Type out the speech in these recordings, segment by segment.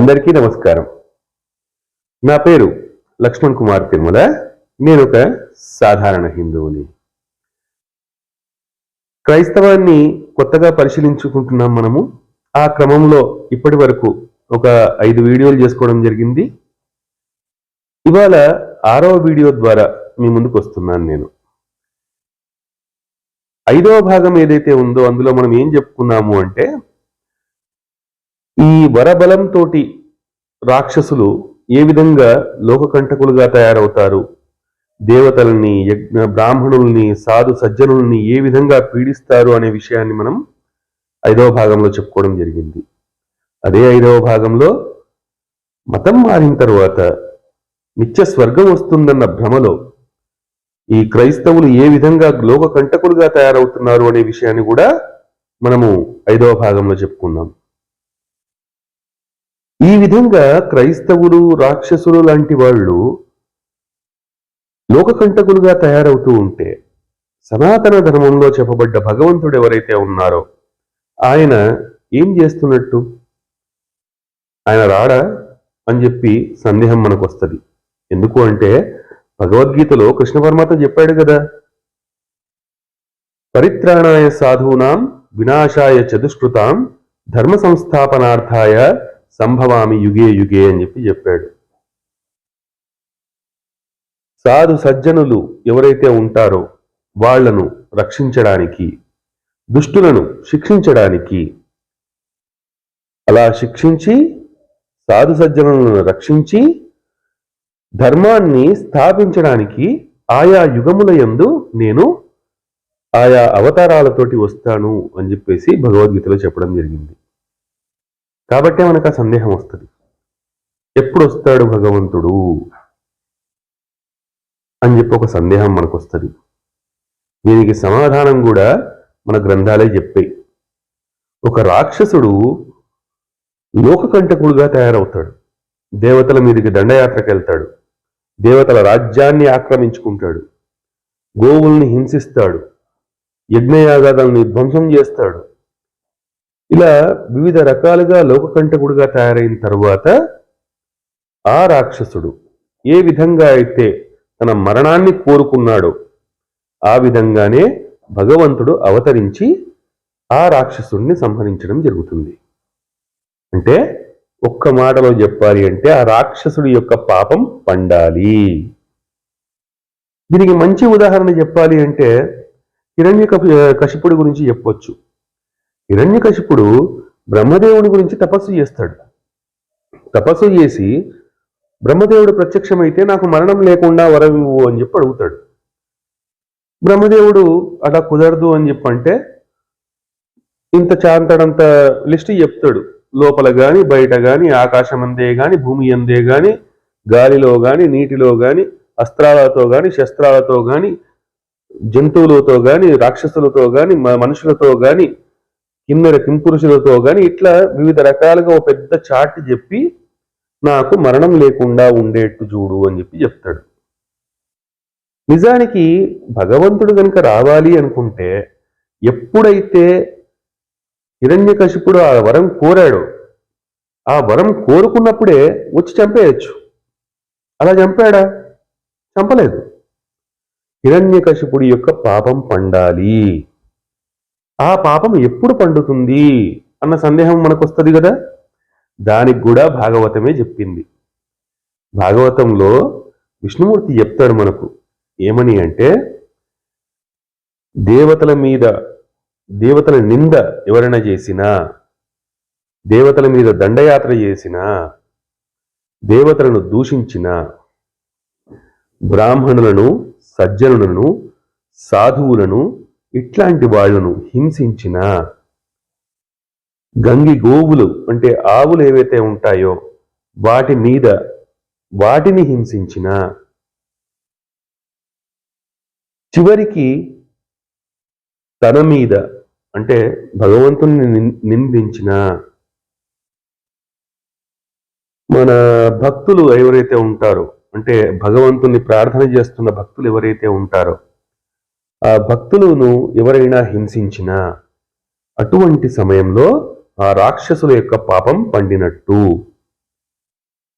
అందరికీ నమస్కారం. నా పేరు లక్ష్మణ్ కుమార్ తిరుమల. నేను ఒక సాధారణ హిందువుని. క్రైస్తవాన్ని కొత్తగా పరిశీలించుకుంటున్నాం మనము. ఆ క్రమంలో ఇప్పటి వరకు ఒక ఐదు వీడియోలు చేసుకోవడం జరిగింది. ఇవాళ ఆరవ వీడియో ద్వారా మీ ముందుకు వస్తున్నాను నేను. ఐదవ భాగం ఏదైతే ఉందో అందులో మనం ఏం చెప్పుకున్నాము అంటే ఈ వరబలంతో రాక్షసులు ఏ విధంగా లోకకంటకులుగా తయారవుతారు? దేవతల్ని యజ్ఞ బ్రాహ్మణుల్ని సాధు సజ్జనుల్ని ఏ విధంగా పీడిస్తారు అనే విషయాన్ని మనం ఐదవ భాగంలో చెప్పుకోవడం జరిగింది. అదే ఐదవ భాగంలో మతం మారిన తరువాత నిత్య స్వర్గం వస్తుందన్న భ్రమలో ఈ క్రైస్తవులు ఏ విధంగా లోక కంటకులుగా తయారవుతున్నారు అనే విషయాన్ని కూడా మనము ఐదవ భాగంలో చెప్పుకున్నాం. ఈ విధంగా క్రైస్తవులు రాక్షసులు లాంటి వాళ్ళు లోకకంటకులుగా తయారవుతూ ఉంటే సనాతన ధర్మంలో చెప్పబడ్డ భగవంతుడు ఎవరైతే ఉన్నారో ఆయన ఏం చేస్తున్నట్టు? ఆయన రాడా అని చెప్పి సందేహం మనకు వస్తుంది ఎందుకు అంటే భగవద్గీతలో కృష్ణ పరమాత్మ చెప్పాడు కదా పరిత్రాణాయ సాధూనాం వినాశాయ చతుష్కృతాం ధర్మ సంస్థాపనార్థాయ సంభవామి యుగే యుగే అని చెప్పి చెప్పాడు. సాధు సజ్జనులు ఎవరైతే ఉంటారో వాళ్ళను రక్షించడానికి దుష్టులను శిక్షించడానికి అలా శిక్షించి సాధు సజ్జనులను రక్షించి ధర్మాన్ని స్థాపించడానికి ఆయా యుగముల యందు నేను ఆయా అవతారాలతోటి వస్తాను అని చెప్పేసి భగవద్గీతలో చెప్పడం జరిగింది. కాబట్టే మనకు ఆ సందేహం వస్తుంది. ఎప్పుడు వస్తాడు భగవంతుడు? అని చెప్పి ఒక సందేహం మనకు వస్తుంది దీనికి సమాధానం కూడా మన గ్రంథాలే చెప్పాయి ఒక రాక్షసుడు లోకకంటకుడుగా తయారవుతాడు. దేవతల మీదకి దండయాత్రకు వెళ్తాడు దేవతల రాజ్యాన్ని ఆక్రమించుకుంటాడు. గోవుల్ని హింసిస్తాడు. యజ్ఞయాగాదాలను ధ్వంసం చేస్తాడు. ఇలా వివిధ రకాలుగా లోకకంటకుడుగా తయారైన తరువాత ఆ రాక్షసుడు ఏ విధంగా అయితే తన మరణాన్ని కోరుకున్నాడో ఆ విధంగానే భగవంతుడు అవతరించి ఆ రాక్షసుడిని సంహరించడం జరుగుతుంది. అంటే ఒక్క మాటలో చెప్పాలి అంటే ఆ రాక్షసుడి యొక్క పాపం పండాలి. దీనికి మంచి ఉదాహరణ చెప్పాలి అంటే హిరణ్య కశిపుడి గురించి చెప్పొచ్చు. హిరణ్యకశిపుడు బ్రహ్మదేవుడి గురించి తపస్సు చేస్తాడు. తపస్సు చేసి బ్రహ్మదేవుడు ప్రత్యక్షమైతే నాకు మరణం లేకుండా వరవివ్వు అని చెప్పి అడుగుతాడు. బ్రహ్మదేవుడు అలా కుదరదు అని చెప్పంటే ఇంత చాంతడంత లిస్ట్ చెప్తాడు. లోపల కానీ బయట కానీ ఆకాశం అందే కానీ భూమి అందే కానీ గాలిలో కానీ నీటిలో కానీ అస్త్రాలతో కానీ శస్త్రాలతో కానీ జంతువులతో కానీ రాక్షసులతో కానీ మనుషులతో కానీ ఇన్నర కింపురుషులతో కానీ ఇట్లా వివిధ రకాలుగా ఒక పెద్ద చాట్ చెప్పి నాకు మరణం లేకుండా ఉండేట్టు చూడు అని చెప్పి చెప్తాడు. నిజానికి భగవంతుడు కనుక రావాలి అనుకుంటే ఎప్పుడైతే హిరణ్యకశిపుడు ఆ వరం కోరాడు ఆ వరం కోరుకున్నప్పుడే వచ్చి చంపేయచ్చు. అలా చంపాడా? చంపలేదు. హిరణ్యకశిపుడి యొక్క పాపం పండాలి. ఆ పాపం ఎప్పుడు పండుతుంది అన్న సందేహం మనకు వస్తుంది కదా? దానికి కూడా భాగవతమే చెప్పింది. భాగవతంలో విష్ణుమూర్తి చెప్తాడు మనకు ఏమని అంటే దేవతల మీద దేవతల నింద ఎవరైనా చేసినా దేవతల మీద దండయాత్ర చేసినా దేవతలను దూషించిన బ్రాహ్మణులను సజ్జనులను సాధువులను ఇట్లాంటి వాళ్ళను హింసించిన గంగి గోవులు అంటే ఆవులు ఏవైతే ఉంటాయో వాటి మీద వాటిని హింసించిన చివరికి తన మీద అంటే భగవంతుని నిందించిన మన భక్తులు ఎవరైతే ఉంటారో అంటే భగవంతుని ప్రార్థన చేస్తున్న భక్తులు ఎవరైతే ఉంటారో ఆ భక్తులను ఎవరైనా హింసించినా అటువంటి సమయంలో ఆ రాక్షసుల యొక్క పాపం పండినట్టు.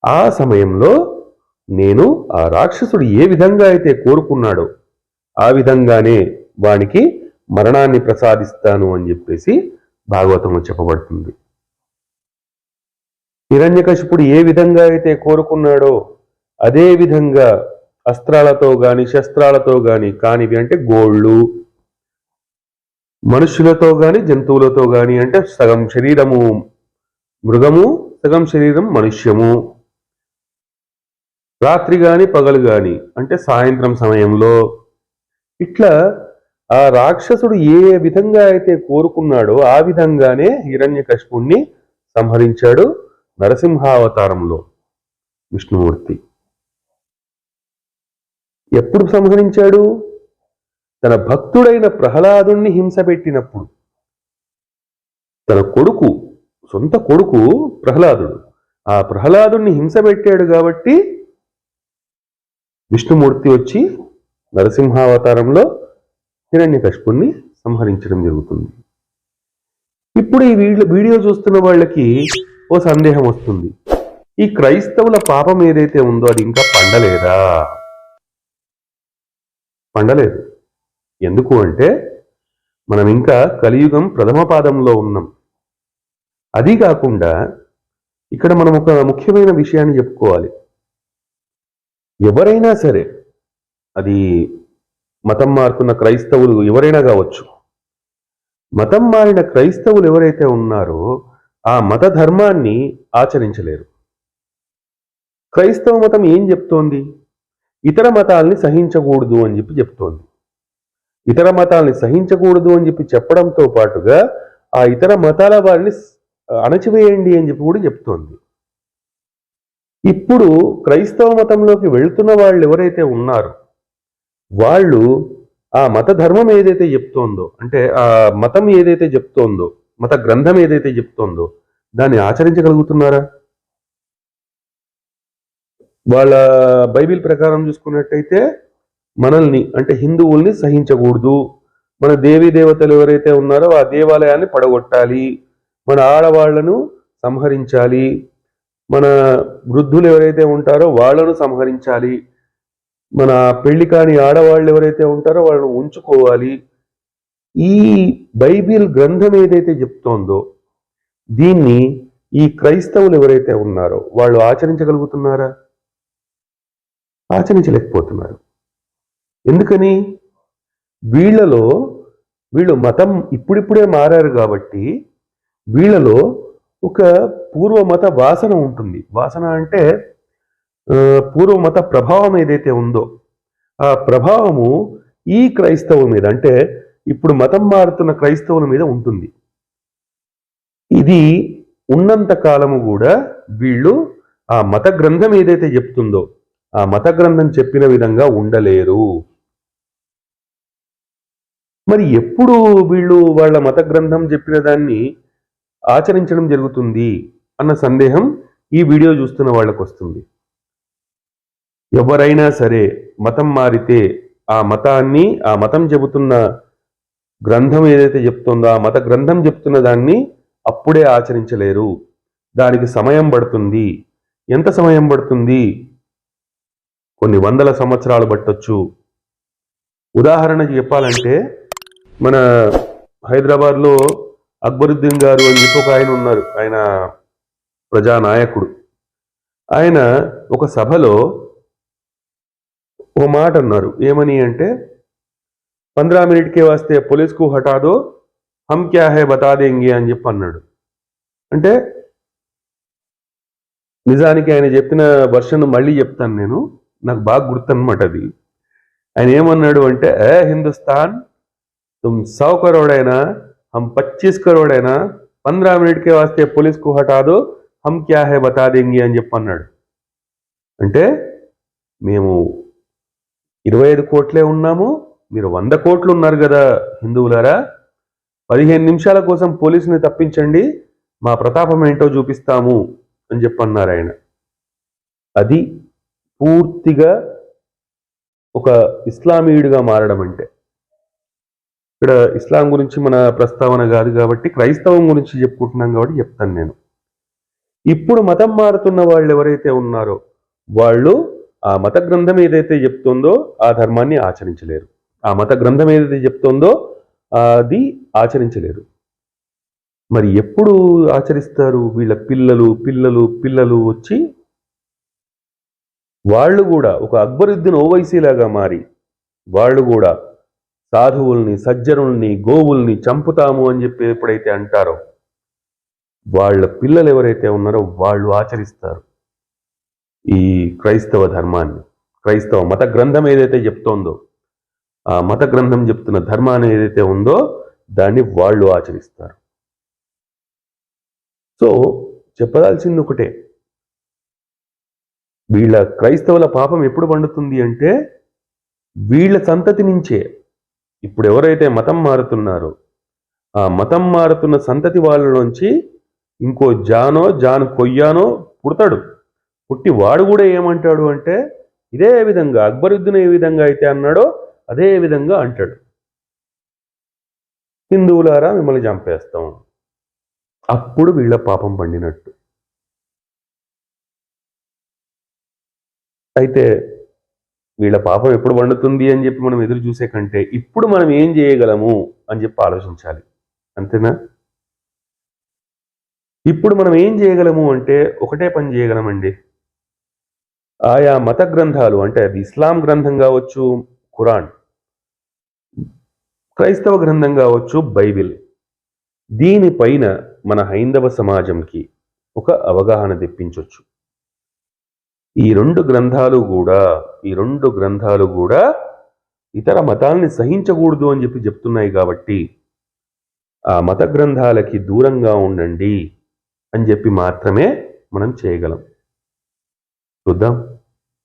ఆ సమయంలో నేను ఆ రాక్షసుడు ఏ విధంగా అయితే కోరుకున్నాడో ఆ విధంగానే వానికి మరణాన్ని ప్రసాదిస్తాను అని చెప్పేసి భాగవతంలో చెప్పబడుతుంది. హిరణ్యకశిపుడు ఏ విధంగా అయితే కోరుకున్నాడో అదే విధంగా అస్త్రాలతో గాని శస్త్రాలతో గాని కానివి అంటే గోళ్ళు మనుషులతో గాని జంతువులతో గాని అంటే సగం శరీరము మృగము సగం శరీరం మనుష్యము. రాత్రి గాని పగలు గాని అంటే సాయంత్రం సమయంలో ఇట్లా ఆ రాక్షసుడు ఏ విధంగా అయితే కోరుకున్నాడో ఆ విధంగానే హిరణ్యకశిపుణ్ణి సంహరించాడు నరసింహావతారంలో విష్ణుమూర్తి. ఎప్పుడు సంహరించాడు? తన భక్తుడైన ప్రహ్లాదుణ్ణి హింస పెట్టినప్పుడు. తన కొడుకు సొంత కొడుకు ప్రహ్లాదుడు. ఆ ప్రహ్లాదుణ్ణి హింస పెట్టాడు కాబట్టి విష్ణుమూర్తి వచ్చి నరసింహావతారంలో హిరణ్యకష్పుణ్ణి సంహరించడం జరుగుతుంది. ఇప్పుడు ఈ వీడియో వీడియో చూస్తున్న వాళ్ళకి ఓ సందేహం వస్తుంది. ఈ క్రైస్తవుల పాపం ఏదైతే ఉందో అది ఇంకా పండలేదా? పండలేదు. ఎందుకు అంటే మనం ఇంకా కలియుగం ప్రథమ పాదంలో ఉన్నాం. అది కాకుండా ఇక్కడ మనం ఒక ముఖ్యమైన విషయాన్ని చెప్పుకోవాలి. ఎవరైనా సరే అది మతం మారుతున్న క్రైస్తవులు ఎవరైనా కావచ్చు మతం మారిన క్రైస్తవులు ఎవరైతే ఉన్నారో ఆ మత ధర్మాన్ని ఆచరించలేరు. క్రైస్తవ మతం ఏం చెప్తోంది? ఇతర మతాల్ని సహించకూడదు అని చెప్పి చెప్తోంది. ఇతర మతాల్ని సహించకూడదు అని చెప్పి చెప్పడంతో పాటుగా ఆ ఇతర మతాల వారిని అణచివేయండి అని చెప్పి కూడా చెప్తోంది. ఇప్పుడు క్రైస్తవ మతంలోకి వెళ్తున్న వాళ్ళు ఎవరైతే ఉన్నారో వాళ్ళు ఆ మత ధర్మం ఏదైతే చెప్తోందో అంటే ఆ మతం ఏదైతే చెప్తోందో మత గ్రంథం ఏదైతే చెప్తోందో దాన్ని ఆచరించగలుగుతున్నారా? వాళ్ళ బైబిల్ ప్రకారం చూసుకున్నట్టయితే మనల్ని అంటే హిందువుల్ని సహించకూడదు. మన దేవీ దేవతలు ఎవరైతే ఉన్నారో ఆ దేవాలయాన్ని పడగొట్టాలి. మన ఆడవాళ్ళను సంహరించాలి. మన వృద్ధులు ఎవరైతే ఉంటారో వాళ్ళను సంహరించాలి. మన పెళ్ళి కాని ఆడవాళ్ళు ఎవరైతే ఉంటారో వాళ్ళను ఉంచుకోవాలి. ఈ బైబిల్ గ్రంథం ఏదైతే చెప్తోందో దీన్ని ఈ క్రైస్తవులు ఎవరైతే ఉన్నారో వాళ్ళు ఆచరించగలుగుతున్నారా? ఆచరించలేకపోతున్నారు. ఎందుకని? వీళ్ళలో వీళ్ళు మతం ఇప్పుడిప్పుడే మారారు కాబట్టి వీళ్ళలో ఒక పూర్వమత వాసన ఉంటుంది. వాసన అంటే పూర్వమత ప్రభావం ఏదైతే ఉందో ఆ ప్రభావము ఈ క్రైస్తవుల మీద అంటే ఇప్పుడు మతం మారుతున్న క్రైస్తవుల మీద ఉంటుంది. ఇది ఉన్నంత కాలము కూడా వీళ్ళు ఆ మత గ్రంథం ఏదైతే చెప్తుందో ఆ మత గ్రంథం చెప్పిన విధంగా ఉండలేరు. మరి ఎప్పుడు వీళ్ళు వాళ్ళ మత గ్రంథం చెప్పిన దాన్ని ఆచరించడం జరుగుతుంది అన్న సందేహం ఈ వీడియో చూస్తున్న వాళ్ళకు వస్తుంది. ఎవరైనా సరే మతం మారితే ఆ మతాన్ని ఆ మతం చెబుతున్న గ్రంథం ఏదైతే చెప్తుందో ఆ మత గ్రంథం చెప్తున్న దాన్ని అప్పుడే ఆచరించలేరు. దానికి సమయం పడుతుంది. ఎంత సమయం పడుతుంది? కొన్ని వందల సంవత్సరాలు పట్టొచ్చు. ఉదాహరణకి చెప్పాలంటే మన హైదరాబాద్లో అక్బరుద్దీన్ గారు అని చెప్పి ఒక ఆయన ఉన్నారు. ఆయన ప్రజానాయకుడు. ఆయన ఒక సభలో ఒక మాట అన్నారు. ఏమని అంటే పంద్రా మినిట్కే వస్తే పోలీస్కు హటాదో హమ్ క్యా హై బతాదేంగి అని చెప్పి అన్నాడు. అంటే నిజానికి ఆయన చెప్పిన వర్షన్ మళ్ళీ చెప్తాను నేను. నాకు బాగా గుర్తనమాట అది. ఆయన ఏమన్నాడు అంటే ఏ హిందుస్థాన్ తుమ్ సౌ కరోడైనా హమ్ పచ్చీస్ కరోడైనా పంద్రా మినిట్కే వస్తే పోలీస్కు హఠాదు హమ్ క్యా హే బతా దేంగి అని చెప్పన్నాడు అంటే మేము ఇరవై ఐదు కోట్లే ఉన్నాము మీరు వంద కోట్లు ఉన్నారు కదా హిందువులారా పదిహేను నిమిషాల కోసం పోలీసుని తప్పించండి మా ప్రతాపం ఏంటో చూపిస్తాము అని చెప్పన్నారు ఆయన. అది పూర్తిగా ఒక ఇస్లామీయుడిగా మారడం అంటే. ఇక్కడ ఇస్లాం గురించి మన ప్రస్తావన కాదు కాబట్టి క్రైస్తవం గురించి చెప్పుకుంటున్నాం కాబట్టి చెప్తాను నేను. ఇప్పుడు మతం మారుతున్న వాళ్ళు ఎవరైతే ఉన్నారో వాళ్ళు ఆ మత గ్రంథం ఏదైతే చెప్తుందో ఆ ధర్మాన్ని ఆచరించలేరు. ఆ మత గ్రంథం ఏదైతే చెప్తుందో అది ఆచరించలేరు. మరి ఎప్పుడు ఆచరిస్తారు? వీళ్ళ పిల్లలు పిల్లలు పిల్లలు వచ్చి వాళ్ళు కూడా ఒక అక్బరుద్దీన్ ఓవైసీలాగా మారి వాళ్ళు కూడా సాధువుల్ని సజ్జనుల్ని గోవుల్ని చంపుతాము అని చెప్పి ఎప్పుడైతే అంటారో వాళ్ళ పిల్లలు ఎవరైతే ఉన్నారో వాళ్ళు ఆచరిస్తారు ఈ క్రైస్తవ ధర్మాన్ని. క్రైస్తవ మత గ్రంథం ఏదైతే చెప్తోందో ఆ మత గ్రంథం చెప్తున్న ధర్మాన్ని ఏదైతే ఉందో దాన్ని వాళ్ళు ఆచరిస్తారు. సో చెప్పదాల్సింది ఒకటే వీళ్ళ క్రైస్తవుల పాపం ఎప్పుడు పండుతుంది అంటే వీళ్ళ సంతతి నుంచే. ఇప్పుడు ఎవరైతే మతం మారుతున్నారో ఆ మతం మారుతున్న సంతతి వాళ్ళలోంచి ఇంకో జానో జాన్ కొయ్యానో పుడతాడు. పుట్టి వాడు కూడా ఏమంటాడు అంటే ఇదే విధంగా అక్బరుద్దున ఏ విధంగా అయితే అన్నాడో అదే విధంగా అంటాడు. హిందువులారా మిమ్మల్ని చంపేస్తాం. అప్పుడు వీళ్ళ పాపం పండినట్టు. అయితే వీళ్ళ పాపం ఎప్పుడు వండుతుంది అని చెప్పి మనం ఎదురు చూసే కంటే ఇప్పుడు మనం ఏం చేయగలము అని చెప్పి ఆలోచించాలి. అంతేనా? ఇప్పుడు మనం ఏం చేయగలము అంటే ఒకటే పని చేయగలమండి. ఆయా మత గ్రంథాలు అంటే అది ఇస్లాం గ్రంథం కావచ్చు ఖురాన్ క్రైస్తవ గ్రంథం కావచ్చు బైబిల్. దీనిపైన మన హైందవ సమాజంకి ఒక అవగాహన తెప్పించవచ్చు ఈ రెండు గ్రంథాలు కూడా ఈ రెండు గ్రంథాలు కూడా ఇతర మతాల్ని సహించకూడదు అని చెప్పి చెప్తున్నాయి కాబట్టి ఆ మత గ్రంథాలకి దూరంగా ఉండండి అని చెప్పి మాత్రమే మనం చేయగలం. చూద్దాం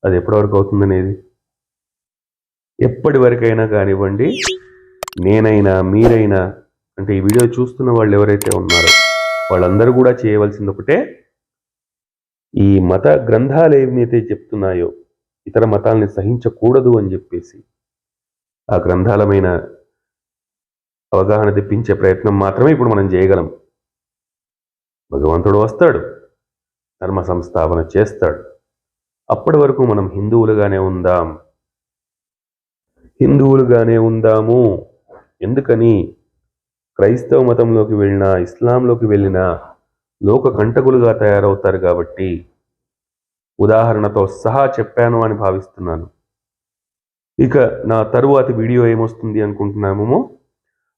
అది ఎప్పటివరకు అవుతుందనేది. ఎప్పటి వరకైనా కానివ్వండి నేనైనా మీరైనా అంటే ఈ వీడియో చూస్తున్న వాళ్ళు ఎవరైతే ఉన్నారో వాళ్ళందరూ కూడా చేయవలసింది ఒకటే ఈ మత గ్రంథాలు ఏమైతే చెప్తున్నాయో ఇతర మతాల్ని సహించకూడదు అని చెప్పేసి ఆ గ్రంథాలమైన అవగాహన తెప్పించే ప్రయత్నం మాత్రమే ఇప్పుడు మనం చేయగలం. భగవంతుడు వస్తాడు ధర్మ సంస్థాపన చేస్తాడు. అప్పటి వరకు మనం హిందువులుగానే ఉందాం. హిందువులుగానే ఉందాము. ఎందుకని? క్రైస్తవ మతంలోకి వెళ్ళినా ఇస్లాంలోకి వెళ్ళినా లోక కంటకులుగా తయారవుతారు కాబట్టి ఉదాహరణతో సహా చెప్పాను అని భావిస్తున్నాను. ఇక నా తరువాతి వీడియో ఏమొస్తుంది అనుకుంటున్నామో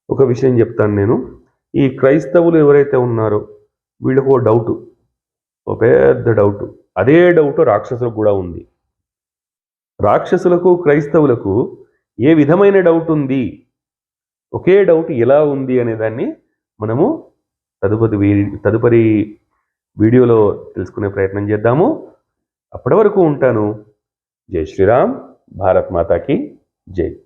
ఒక విషయం చెప్తాను నేను. ఈ క్రైస్తవులు ఎవరైతే ఉన్నారో వీళ్ళకు ఓ డౌట్ ఒక పెద్ద డౌట్. అదే డౌట్ రాక్షసులకు కూడా ఉంది. రాక్షసులకు క్రైస్తవులకు ఏ విధమైన డౌట్ ఉంది? ఒకే డౌట్ ఎలా ఉంది అనేదాన్ని మనము తదుపరి వీ- తదుపరి వీడియోలో తెలుసుకునే ప్రయత్నం చేద్దాము. అప్పటి వరకు ఉంటాను. జై శ్రీరామ్. భారత్ మాతాకి జై.